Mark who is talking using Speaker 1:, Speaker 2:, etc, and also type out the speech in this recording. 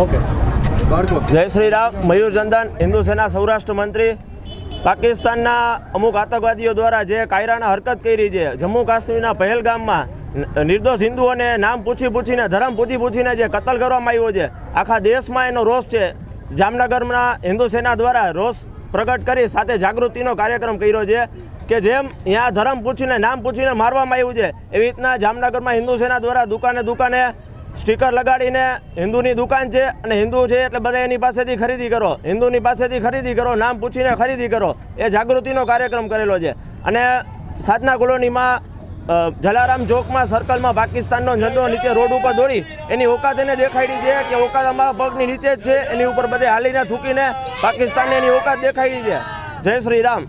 Speaker 1: Okay. જય શ્રી રામ મયુર ચંદન હિન્દુ સેના સૌરાષ્ટ્ર મંત્રી. પાકિસ્તાનના અમુક આતંકવાદીઓ દ્વારા જે કાયરાના હરકત કરી છે જમ્મુ કાશ્મીરના પહેલગામમાં નિર્દોષ હિન્દુઓને નામ પૂછી પૂછીને ધર્મ પૂછી પૂછીને જે કતલ કરવામાં આવ્યો છે આખા દેશમાં એનો રોષ છે. જામનગરના હિન્દુ સેના દ્વારા રોષ પ્રગટ કરી સાથે જાગૃતિનો કાર્યક્રમ કર્યો છે કે જેમ અહીંયા ધર્મ પૂછીને નામ પૂછીને મારવામાં આવ્યું છે એવી રીતના જામનગરમાં હિન્દુ સેના દ્વારા દુકાને દુકાને સ્ટીકર લગાડીને હિન્દુની દુકાન છે અને હિન્દુ છે એટલે બધા એની પાસેથી ખરીદી કરો. હિન્દુની પાસેથી ખરીદી કરો, નામ પૂછીને ખરીદી કરો. એ જાગૃતિનો કાર્યક્રમ કરેલો છે. અને સાધના કોલોનીમાં જલારામ ચોકમાં, સર્કલમાં પાકિસ્તાનનો ઝંડો નીચે રોડ ઉપર દોડી. એની ઓકાત એને દેખાડી છે કે ઓકાત અમારા પગની નીચે જ છે. એની ઉપર બધે હાલીને થૂકીને પાકિસ્તાનને એની ઓકાત દેખાડી છે.
Speaker 2: જય શ્રી રામ.